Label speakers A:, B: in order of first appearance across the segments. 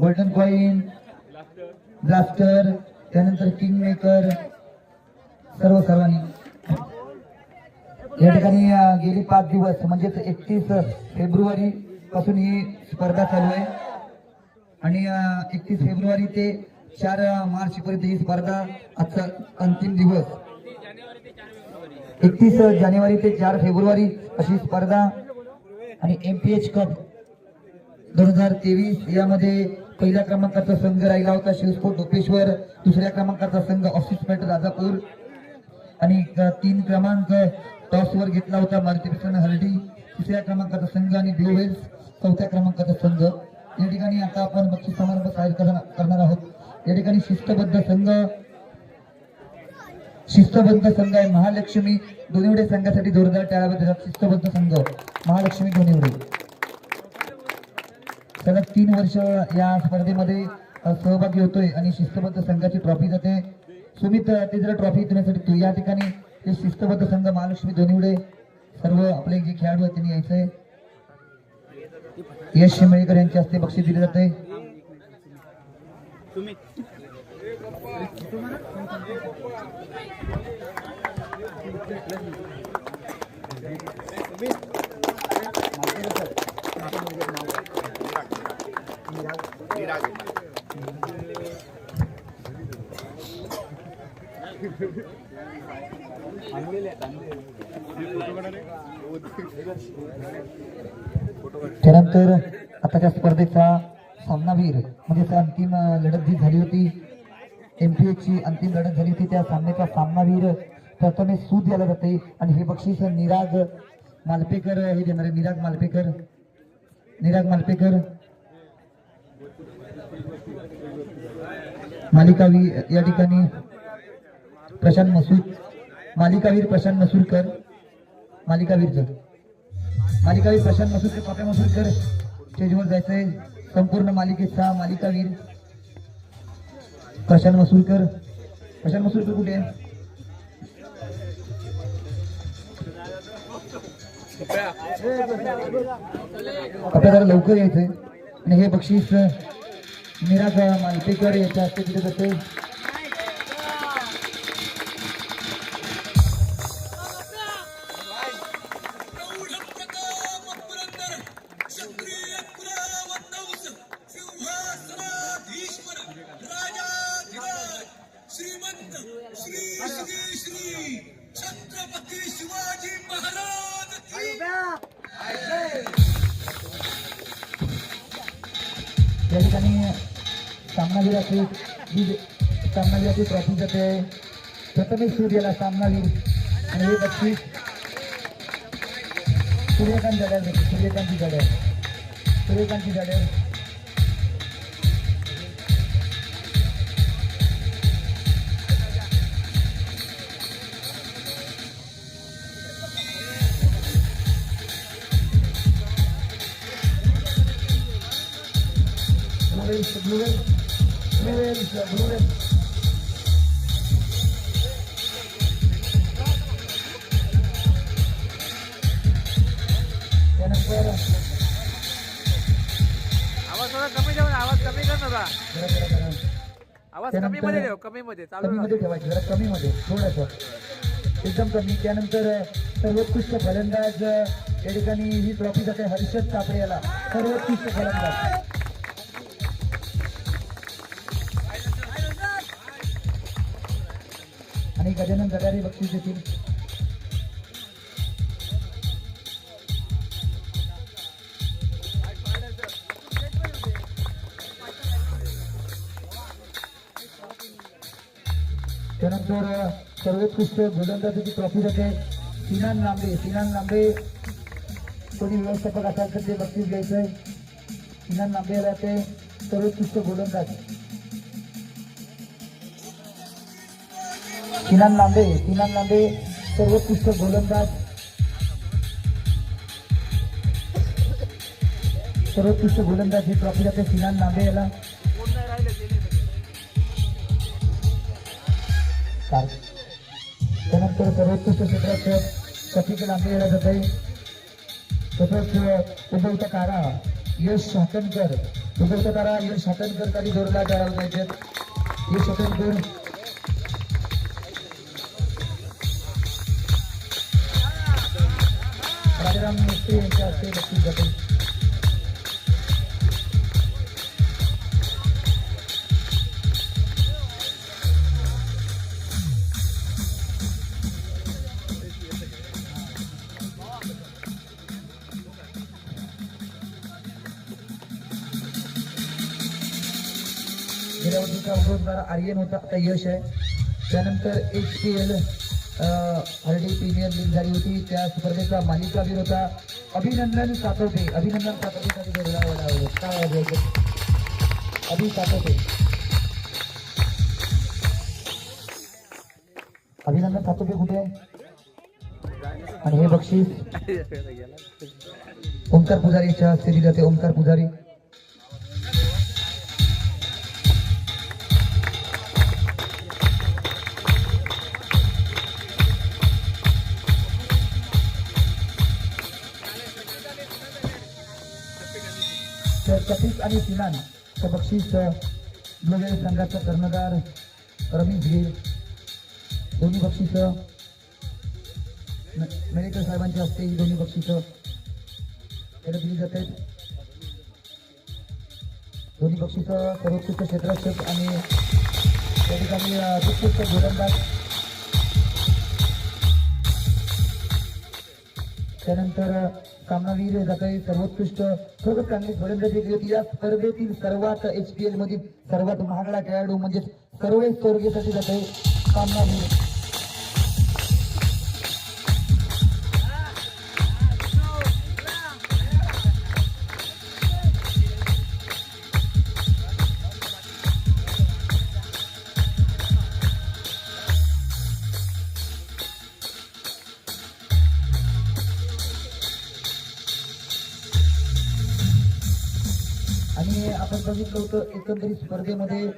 A: Golden coin
B: blaster त्यानंतर king maker सर्व सर्वांनी या ठिकाणी गेली पाच दिवस म्हणजेच एकतीस फेब्रुवारी पासून ही स्पर्धा चालू आहे. आणि एकतीस फेब्रुवारी ते चार मार्च पर्यंत ही स्पर्धा आजचा अंतिम दिवस. एकतीस जानेवारी ते चार फेब्रुवारी अशी स्पर्धा आणि एम पी एच कप दोन हजार तेवीस यामध्ये पहिल्या क्रमांकाचा संघ राहिला होता शिवस्फोट गोपेश्वर दुसऱ्या क्रमांकाचा संघ ऑफिस पॅट राजापूर. आणि तीन क्रमांक टॉसवर घेतला होता मारुतीकृष्ण हर्डी तिसऱ्या क्रमांकाचा संघ आणि ब्लू वेल्स चौथ्या क्रमांकाचा संघ. या ठिकाणी आता आपण बक्षीस समारंभ साजरा करणार- करणार आहोत. या ठिकाणी शिस्तबद्ध संघ शिस्तबद्ध संघ आहे. महालक्ष्मी दोनिवडे संघासाठी जोरदार टाळाबद्दल शिस्तबद्ध संघ. महालक्ष्मी दोनिवडे सलग तीन वर्ष या स्पर्धेमध्ये सहभागी होतोय आणि शिस्तबद्ध संघाची ट्रॉफी जाते. सुमित ते जरा ट्रॉफी देण्यासाठी तू या ठिकाणी. हे शिस्तबद्ध संघ महालक्ष्मी दोन्हीवडे. सर्व आपले जे खेळाडू आहेत त्यांनी यायचंय. यश शिमळेकर यांच्या हस्ते बक्षीस दिले जाते. त्यानंतर आताच्या स्पर्धेचा सामनावीर म्हणजे अंतिम लढत जी झाली होती एमपीएची अंतिम लढत झाली होती त्या सामन्याचा सामनावीर प्रथमेश सूद द्यायला जाते. आणि हे बक्षीस निराग मालपेकर हे देणारे निराग मालपेकर. निराग मालपेकर. मालिकावी या ठिकाणी प्रशांत मसूर मालिकावीर प्रशांत मसूरकर मालिकावीरचं मालिकावीर प्रशांत मसूरकर पाप्या मसूरकर स्टेजवर जायचंय. संपूर्ण मालिकेचा मालिकावीर प्रशांत मसूरकर प्रशांत मसूरकर कुठे? आहे आता जरा लवकर यायचंय. आणि हे बक्षीस निराग मालपेकर याच्या हस्ते दिले जाते या ठिकाणी सामनावीराची जी सामनावीराची ट्रॉफी जाते प्रथमेश सूर्याला सामनावीर आणि हे बक्षीस सूर्यकांत जड्यार जाते सूर्यकांतची जड्यार सूर्यकांतची जड्यार Whales, Blue Whales. त्यानंतर
A: आवाज थोडा कमी ठेव आवाज कमी कर ना आवाज कमी मध्ये ठेव कमी मध्ये चालू
B: कमी मध्ये ठेवायची जरा कमी मध्ये थोडस. एकदम कमी. त्यानंतर सर्वोत्कृष्ट फलंदाज या ठिकाणी ही ट्रॉफी जाते हर्षद कापडे याला. सर्वोत्कृष्ट फलंदाज. आणि गजानन बक्षीस देतील त्यानंतर सर्वोत्कृष्ट गोलंदाजाची ट्रॉफी जाते सिनान लांबे सिनान लांबे कोणी व्यवस्थापक असाल तर ते बक्षीस घ्यायचंय सिनान लांबे राहते सर्वोत्कृष्ट गोलंदाज किनान लांबे किनान लांबे सर्वोत्कृष्ट गोलंदाज. सर्वोत्कृष्ट गोलंदाज ही ट्रॉफी जाते सिनान लांबे याला त्यानंतर सर्वोत्कृष्ट क्षेत्रात कथिक लांबे याला जात आहे. तसंच उभवता कारा यश हातनकर उभवता कारा यश हातनकर काही जोरला करायला पाहिजेत. यश हातनकर राजाराम मिस्त्री यांच्या हस्ते जाते गेल्या वर्षीचा आर्यन होता आता यश आहे. त्यानंतर H P L Hardi premier league झाली होती. त्या स्पर्धेचा मालिकावीर होता. अभिनंदन सातवते अभिनंदन सातोटे काय वाजवायचं अभि सातवते अभिनंदन सातवते कुठे आहे? आणि हे बक्षीस? ओंकार पुजारीच्या हस्ते दिले जाते ओंकार पुजारी. तर आणि सिनान तर बक्षीस ब्लूवेल संघाचा कर्णधार रमेश गिर दोन्ही बक्षीस मेरेकर साहेबांच्या हस्ते ही दोन्ही बक्षीस त्याला दिली जात आहेत. दोन्ही बक्षीस सर्वोत्कृष्ट क्षेत्ररक्षक आणि त्या ठिकाणी उत्कृष्ट गोलंदाज त्यानंतर सामनावीर जात सर्वोत्कृष्ट. खरोखर चांगली फलंदाजी केली होती या स्पर्धेतील सर्वात एच पी एल मधील सर्वात महागडा खेळाडू म्हणजे सर्व स्वर्गीयसाठी जात आहे सामनावीर होतं एकंदरीत स्पर्धेमध्ये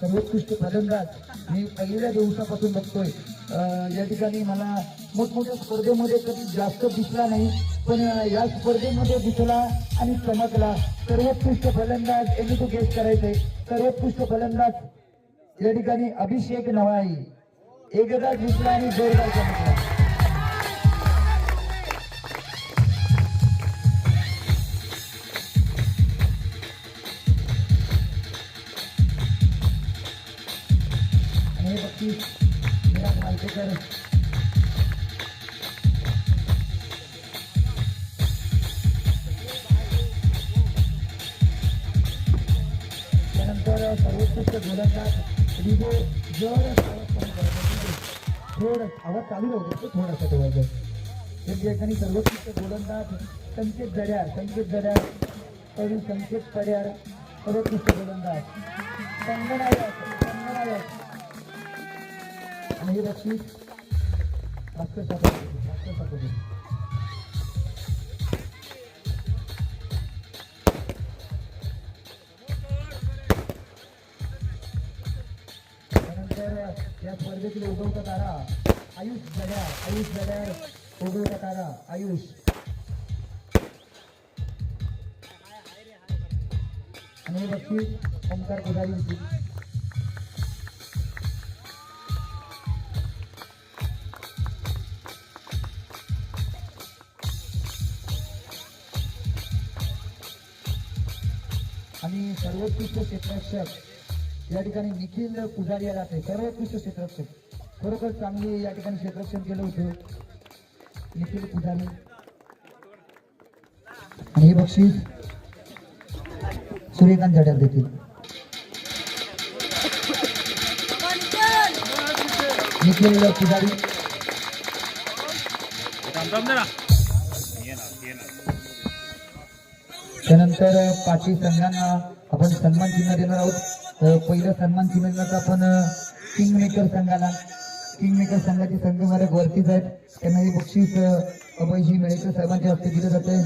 B: सर्वोत्कृष्ट फलंदाज मी पहिल्या दिवसापासून बघतोय. अं, या ठिकाणी मला मोठमोठ्या स्पर्धेमध्ये कधी जास्त दिसला नाही पण या स्पर्धेमध्ये दिसला आणि चमकला. सर्वोत्कृष्ट फलंदाज यांनी तो गेस्ट करायचंय. सर्वोत्कृष्ट फलंदाज या ठिकाणी अभिषेक नवाई. एकदा दिसला आणि जोरदार चमकला. या ठिकाणी सर्वोत्कृष्ट गोलंदाज संकेत जड्यार संकेत जड्यार कवी संकेत पड्यार सर्वोत्कृष्ट गोलंदाज संगनायक संगनायक आणि भास्कर भास्कर त्यानंतर या स्पर्धेतील उगवता तारा आयुष जड्यार आयुष जड्यार उगवता तारा आयुष आणि हे बक्षीस ओंकार पुजारी होती आणि सर्वोत्कृष्ट क्षेत्ररक्षक या ठिकाणी निखिल पुजारी राहते सर्वोत्कृष्ट क्षेत्ररक्षक खरोखर चांगली या ठिकाणी क्षेत्ररक्षण केलं होतं. निखिल पुजारी आणि हे बक्षीस सूर्यकांत जड्यार देखील निखिल पुजारी. त्यानंतर पाचवी संघांना आपण सन्मान चिन्ह देणार आहोत. पहिलं सन्मान चिन्ह देणार आपण किंग मेकर संघाला किंग मेकर संघाचे संघ मालक वरतीच आहेत त्यांना हे बक्षीस अभयजी मेळेकर साहेबांच्या हस्ते दिलं जाते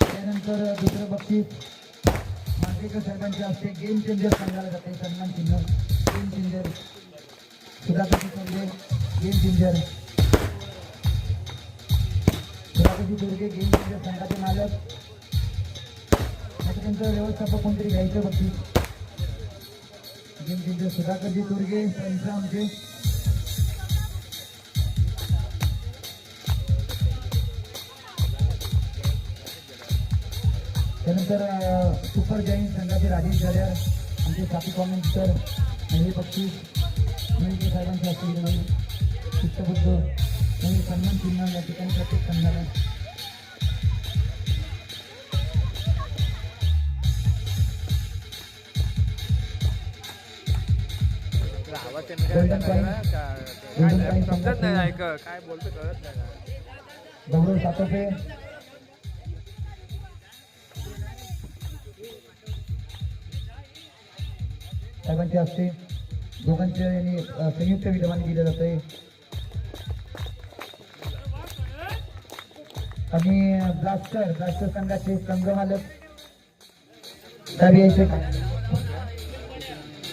B: त्यानंतर दुसरं बक्षीस मांजरेकर साहेबांच्या हस्ते गेम चेंजर संघाला जाते सन्मान चिन्ह. Game changer Sudhakarji game changer Sudhakarji Chaure game changer संघाचे मालक. आता त्यांचं व्यवस्थापक कोणतरी घ्यायचं बघतील गेम चेंजर सुधाकरजी चोरगे त्यांचं आमचे. त्यानंतर सुपर जैन संघाचे राजेश जड्यार आमचे साथी कॉमेंटर आणि हे बक्षीस म्हणजे साहेबांचे असतील शिस्तबद्ध आणि सन्मान चिन्ह या ठिकाणी प्रत्येक संघाला
A: काय समजत नाही ऐक काय बोलतो कळत नाही काय.
B: गौरव सातोपे साहेबांचे हस्ते दोघांचे यांनी संयुक्त विद्यमान केलं जाते आणि ब्लास्टर ब्लास्टर संघाचे संघ मालक साहेब यायचे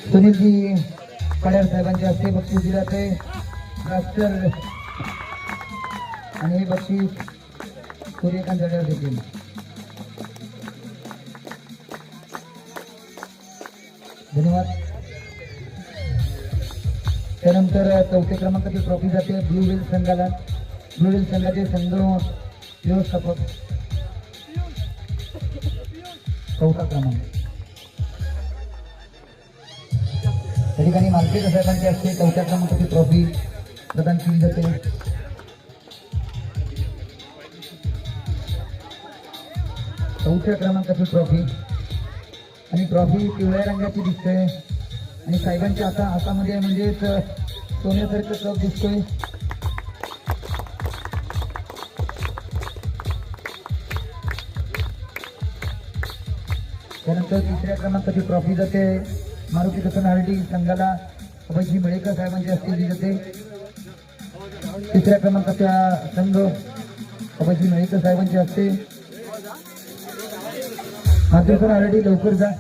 B: सुनीलजी पड्यार साहेबांच्या हस्ते बक्षीस दिले जाते. ब्लास्टर आणि हे बक्षीस सूर्यकांत जडेवर देतील धन्यवाद. त्यानंतर चौथ्या क्रमांकाची ट्रॉफी जाते ब्लू व्हील संघाला. ब्लू व्हील संघाचे संघ व्यवस्थापक. चौथा क्रमांक. त्या ठिकाणी मालकेच्या साहेबांची असते चौथ्या क्रमांकाची ट्रॉफी प्रदान केली जाते चौथ्या क्रमांकाची ट्रॉफी आणि ट्रॉफी पिवळ्या रंगाची दिसते. आणि साहेबांच्या आता हातामध्ये म्हणजेच सोन्यासारखं कप दिसतोय. त्यानंतर तिसऱ्या क्रमांकाची ट्रॉफी जाते. मारुती कसन हार्डी संघाला अभयजी मळेकर साहेबांची हस्ते दिली जाते. तिसऱ्या क्रमांकाचा संघ अभयजी मळेकर साहेबांची हस्ते माध्यमकर ऑलरेडी लवकर जा.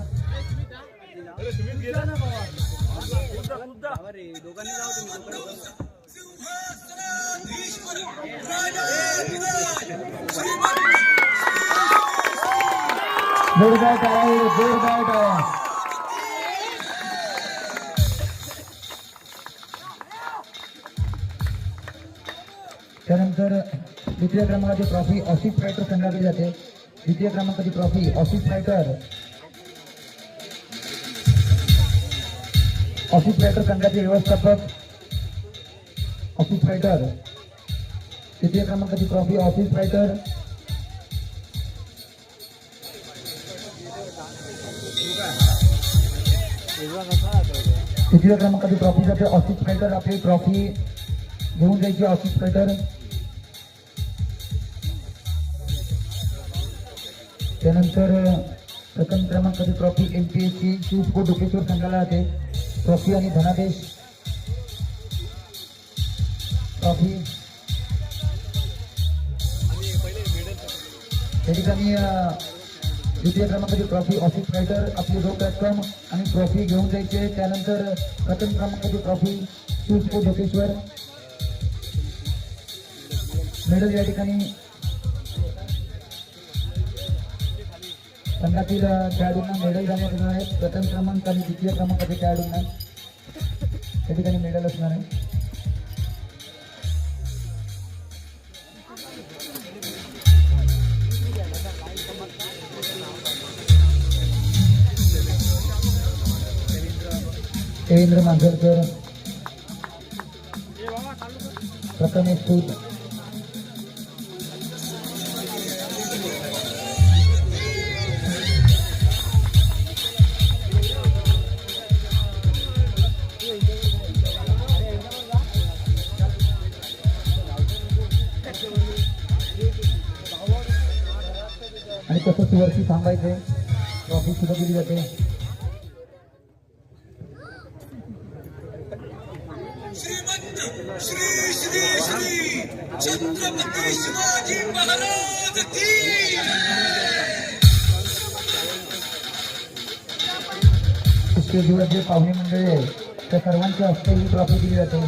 B: जोरदार टाळा जोरदार टाळा. त्यानंतर द्वितीय क्रमांकाची ट्रॉफी ऑफिस फायटर संघाकडे जाते द्वितीय क्रमांकाची trophy office fighter office fighter संघाचे व्यवस्थापक ऑफिस फायटर तृतीय क्रमांकाची ट्रॉफी ऑफिस फायटर तृतीय क्रमांकाची ट्रॉफी जाते ऑफिस फायटर आपली ट्रॉफी घेऊन जायची ऑफिस फायटर त्यानंतर प्रथम क्रमांकाची trophy M P S C Shivsco Dokeshwar संघाला जाते. ट्रॉफी आणि धनादेश. ट्रॉफी त्या ठिकाणी द्वितीय क्रमांकाची ट्रॉफी ऑफिस फायटर आपली रोख रक्कम आणि ट्रॉफी घेऊन जायचे. त्यानंतर प्रथम क्रमांकाची ट्रॉफी शिवस्को डोकेश्वर मेडल या ठिकाणी संघातील खेळाडूंना मेडल देण्यात येणार आहे. प्रथम क्रमांक आणि द्वितीय क्रमांकाच्या खेळाडूंना त्या ठिकाणी मेडल असणार आहे. देवेंद्र मांजरकर. प्रथमेश सूद. वरती थांबायचे ट्रॉफी सुद्धा दिली जाते
C: श्री श्री श्री छत्रपती शिवाजी महाराज की
B: स्टेजवर जे पाहुणे मंडळी आहे त्या सर्वांच्या हस्ते ही ट्रॉफी दिली जाते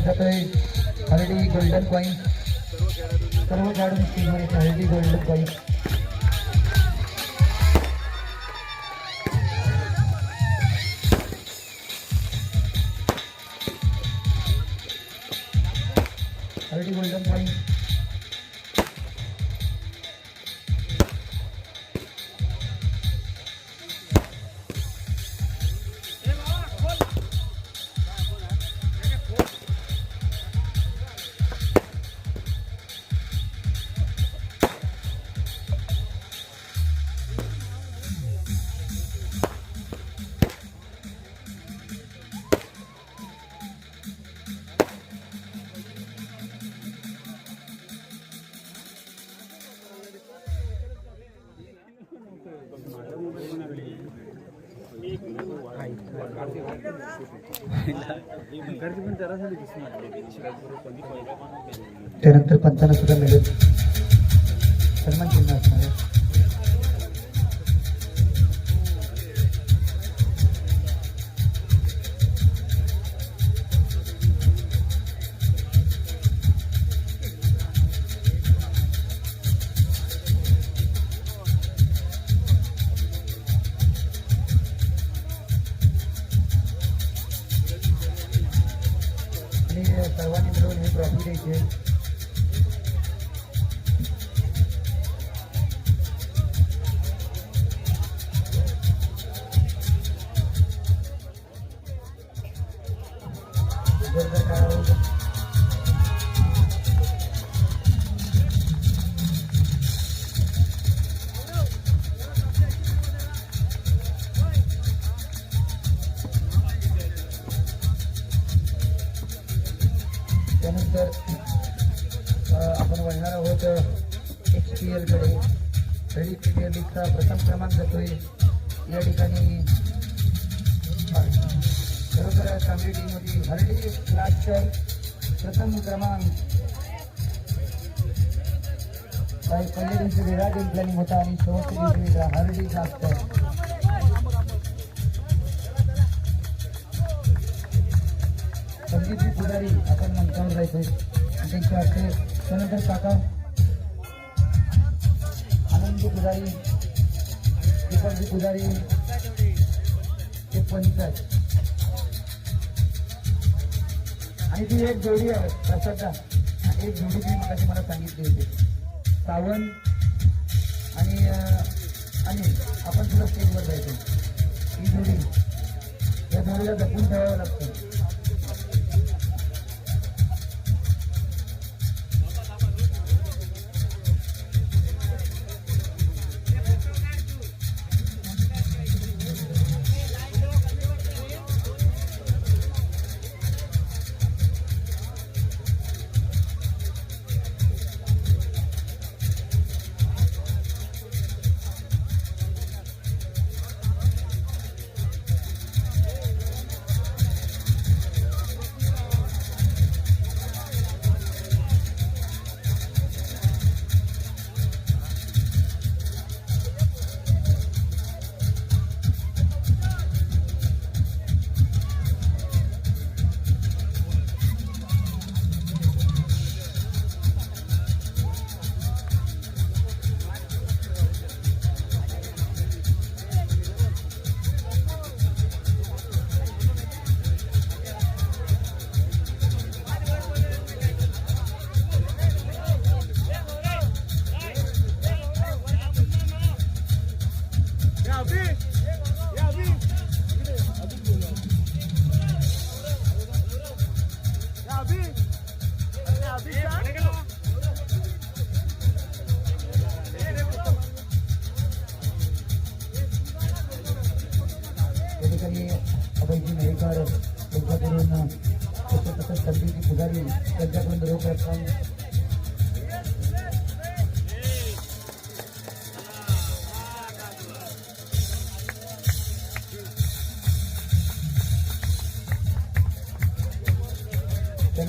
B: सेकंड प्राईज जातोय हरडी गोल्डन कॉईन सर्व खेळाडूंची स्टेजवर गोल्डन कॉईन त्यानंतर पंचांना सुद्धा मिळेल सन्मान चिन्ह असणार आहे. त्यानंतर आपण वळणार आहोत एच पी एलकडे तरी एल लीगचा प्रथम क्रमांक जातोय या ठिकाणी खरोखर चांगली टीम होती हरडी लास्टर प्रथम क्रमांक काही पहिले दिवशी वेगळा गेम प्लॅनिंग होता आणि शेवटच्या दिवशी वेगळा हरडी लास्टर संदीपजी पुजारी आपण मंचावर जायचोय. आणि त्यांच्या हस्ते त्यानंतर काका. आनंद पुजारी दीपकजी पुजारी ते पंचायत. आणि ती एक जोडी आहे प्रसादा एक जोडी ती मला मला सांगितली होती. सावंत आणि आणि आपण तुला स्टेजवर जायचो. ही जोडी. या जोडीला जपून ठेवावं लागतं.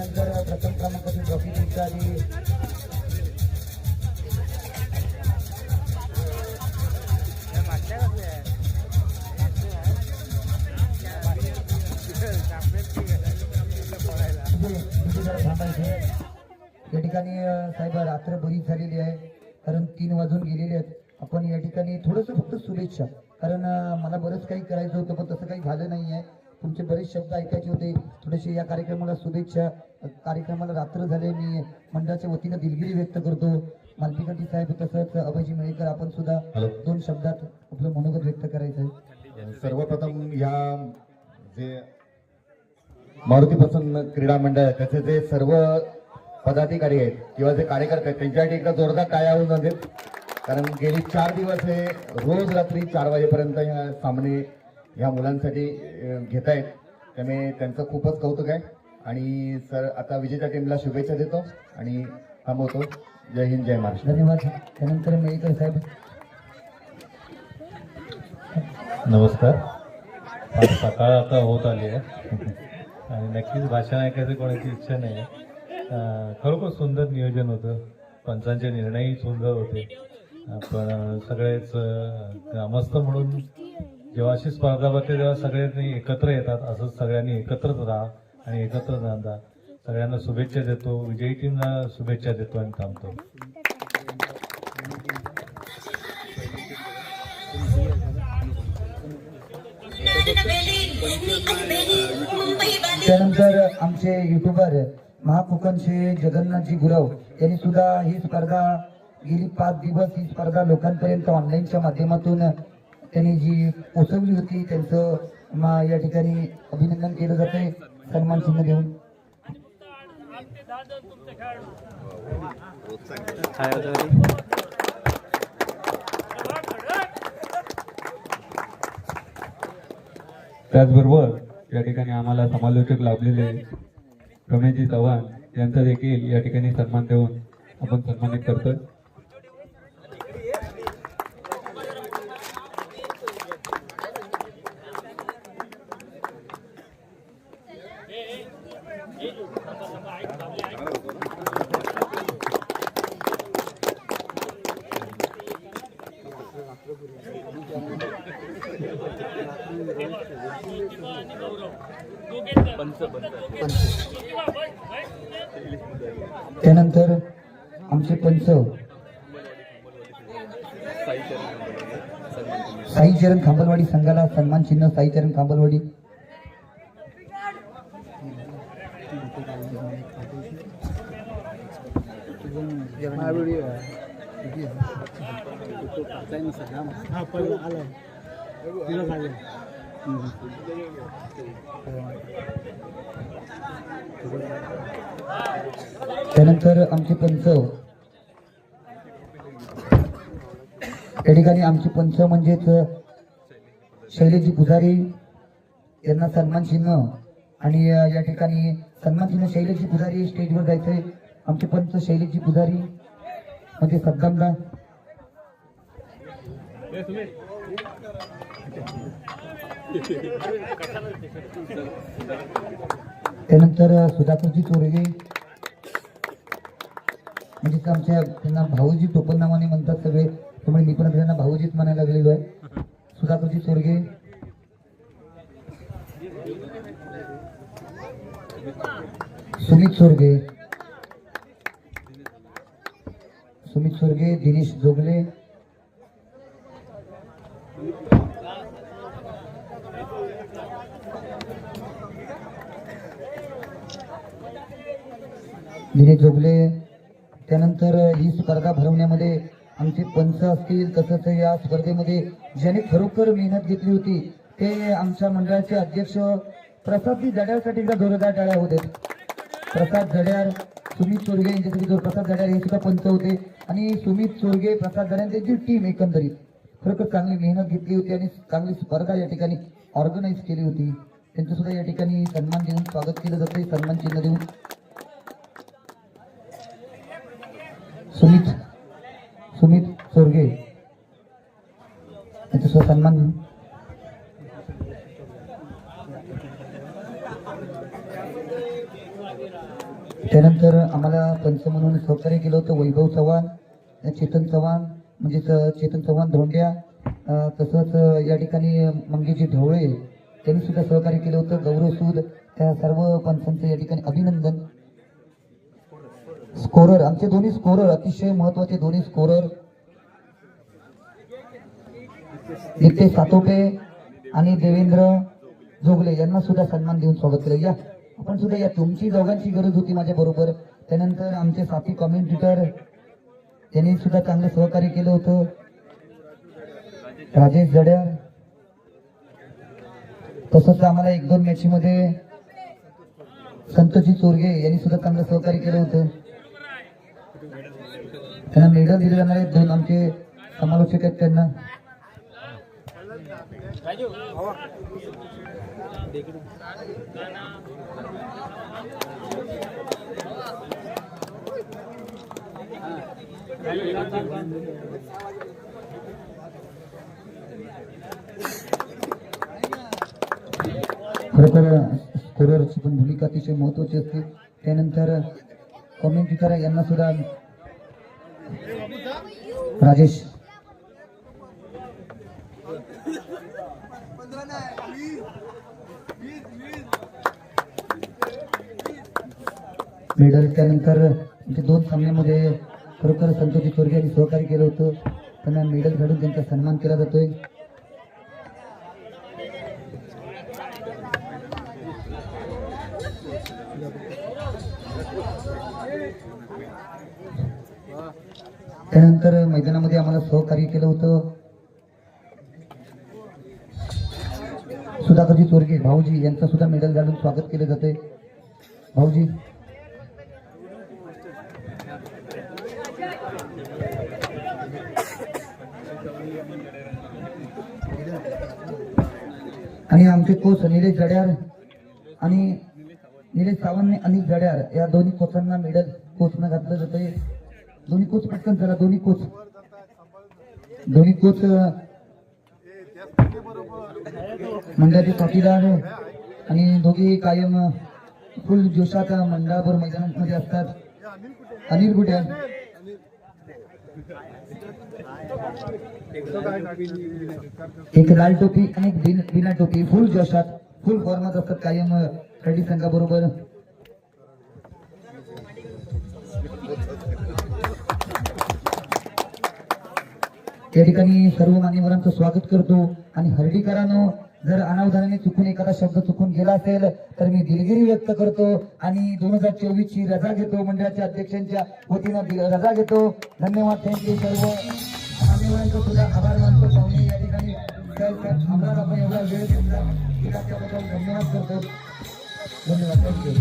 B: त्यानंतर प्रथम क्रमांकाची ट्रॉफी तुमच्या आधी या ठिकाणी साहेब रात्र बरीच झालेली आहे. कारण तीन वाजून गेलेले आहेत. आपण या ठिकाणी थोडंसं फक्त शुभेच्छा. कारण मला बरंच काही करायचं होतं पण तसं काही झालं नाही आहे तुमचे बरेच शब्द ऐकायचे होते. थोडेसे या कार्यक्रमाला शुभेच्छा. कार्यक्रमाला रात्र झाले मी मंडळाच्या वतीनं दिलगिरी व्यक्त करतो. मालतीकंठी साहेब तसंच अभयजी मेळेकर आपण सुद्धा. दोन शब्दात आपलं मनोगत व्यक्त करायचं
D: सर्वप्रथम ह्या जे मारुती प्रसन्न क्रीडा मंडळ आहे, त्याचे जे सर्व पदाधिकारी आहेत किंवा जे कार्यकर्ते आहेत त्यांच्यासाठी एकदा जोरदार टाळ्या होऊन कारण गेली चार दिवस हे रोज रात्री चार वाजेपर्यंत ह्या सामने ह्या मुलांसाठी घेत आहेत त्यामुळे त्यांचं खूपच कौतुक आहे. आणि सर आता विजेच्या टीमला शुभेच्छा देतो आणि थांबवतो. जय हिंद जय महाराष्ट्र.
B: धन्यवाद. त्यानंतर मेळेकर साहेब.
E: नमस्कार. सकाळ आता होत आली आहे. आणि नक्कीच भाषण ऐकायची कोणाची इच्छा नाही आहे. खरोखर सुंदर नियोजन होतं. पंचांचे निर्णयही सुंदर होते. आपण सगळेच ग्रामस्थ म्हणून जेव्हा अशी स्पर्धा भरते तेव्हा सगळ्यांनी एकत्र येतात. असंच सगळ्यांनी एकत्रच राहा आणि एकत्र राहा सगळ्यांना शुभेच्छा देतो. विजयी टीमला शुभेच्छा देतो आणि थांबतो.
B: त्यानंतर आमचे युट्यूबर महाकुकनचे जगन्नाथजी गुरव यांनी सुद्धा ही स्पर्धा गेली पाच दिवस. ही स्पर्धा लोकांपर्यंत ऑनलाईनच्या माध्यमातून त्यांनी जी पोचवली होती त्यांचं या ठिकाणी अभिनंदन केलं जाते सन्मान चिन्ह देऊन.
F: त्याचबरोबर या ठिकाणी आम्हाला समालोचक लाभलेले रमेशजी चव्हाण यांचा देखील या ठिकाणी सन्मान देऊन आपण सन्मानित करतोय.
B: त्यानंतर आमचे पंच. साईचरण खांबलवाडी संघाला सन्मान चिन्ह साईचरण खांबलवाडी. त्यानंतर आमचे पंच. त्या ठिकाणी आमचे पंच म्हणजेच शैलेजी पुजारी यांना सन्मान चिन्ह आणि या ठिकाणी सन्मान चिन्ह शैलेजी पुजारी स्टेजवर जायचंय. आमचे पंच शैलेजी पुजारी म्हणजे सद्दामदा. त्यानंतर सुधाकरजी तोरगे म्हणजेच आमच्या त्यांना भाऊजी टोपण नावाने म्हणतात सगळे. त्यामुळे मी पण त्यांना भाऊजीच म्हणायला लागलेलो आहे. सुधाकरजी तोरगे सुमित सोरगे सुमित सोरगे दिनेश जोगले. विनीत जोगले त्यानंतर ही स्पर्धा भरवण्यामध्ये आमचे पंच असतील तसंच या स्पर्धेमध्ये ज्याने खरोखर मेहनत घेतली होती ते आमच्या मंडळाचे अध्यक्ष प्रसादजी जड्यासाठी जोरदार टाळ्या होते. प्रसाद जड्यार सुमित चोरगे यांच्यासाठी जो प्रसाद जड्यार हे सुद्धा पंच होते. आणि सुमित चोरगे प्रसाद जड्यार त्यांची टीम एकंदरीत खरोखर चांगली मेहनत घेतली होती आणि चांगली स्पर्धा या ठिकाणी ऑर्गनाईज केली होती. त्यांचं सुद्धा या ठिकाणी सन्मान देऊन स्वागत केलं जातं सन्मान चिन्ह देऊन. सुमित सुमित सोरगे. यांचा सुद्धा सन्मान त्यानंतर आम्हाला पंच म्हणून सहकार्य केलं होतं वैभव चव्हाण चेतन चव्हाण म्हणजेच चेतन चव्हाण धोंड्या. तसंच या ठिकाणी मंगेजी ढवळे. त्यांनी सुद्धा सहकार्य केलं होतं. गौरव सूद त्या सर्व पंचांचं या ठिकाणी अभिनंदन. स्कोरर आमचे दोन्ही स्कोरर अतिशय महत्त्वाचे दोन्ही स्कोरर. नितेश सातोपे आणि देवेंद्र जोगले यांना सुद्धा सन्मान देऊन स्वागत केलं. या आपण सुद्धा या तुमची दोघांची गरज होती माझ्या बरोबर. त्यानंतर आमचे साथी कॉमेंटेटर त्यांनी सुद्धा चांगलं सहकार्य केलं होतं. राजेश जड्यार. तसंच आम्हाला एक दोन मॅचमध्ये संतोषी चोरगे यांनी सुद्धा चांगलं सहकार्य केलं होतं. त्यांना मेडल दिले जाणार आहेत. दोन आमचे समालोचक आहेत त्यांना. खरोखर स्कोररची पण भूमिका अतिशय महत्वाची असते. त्यानंतर कॉमेंटेटर यांना सुद्धा राजेश. मेडल त्यानंतर दोन सामन्यामध्ये खरोखर संतोषी थोरगे यांनी सहकार्य केलं होतं. त्यांना मेडल घडून त्यांचा सन्मान केला जातोय. त्यानंतर मैदानामध्ये आम्हाला सहकार्य केलं होतं. सुधाकरजी चोरगे भाऊजी यांचं सुद्धा मेडल घालून स्वागत केलं जाते भाऊजी. आणि आमचे कोच निलेश जड्यार आणि निलेश सावंत आणि जड्यार या दोन्ही कोचांना मेडल कोचनं घातलं जातंय. दोन्ही कोच पटकन चला दोन्ही कोच. दोन्ही कोच मंडळाचे साथीदार हो. आणि दोघे कायम फुल जोशात मंडळाभर मैदानामध्ये असतात. अनिल कुठे? एक लाल टोपी आणि एक बिना टोपी. फुल जोशात फुल फॉर्मात असतात कायम अं, रेडी संघाबरोबर. या ठिकाणी सर्व मान्यवरांचं स्वागत करतो. आणि हर्डीकरांनो जर अनावधानाने चुकून एखादा शब्द चुकून गेला असेल तर मी दिलगिरी व्यक्त करतो आणि दोन हजार चोवीस ची रजा घेतो. मंडळाच्या अध्यक्षांच्या वतीनं रजा घेतो. धन्यवाद. थँक्यू सर्व. मान्यवरांचं सुद्धा आभार मानतो. पाहुणे या ठिकाणी तर- आपण एवढा वेळ दिला त्याबद्दल धन्यवाद करतो. धन्यवाद. थँक्यू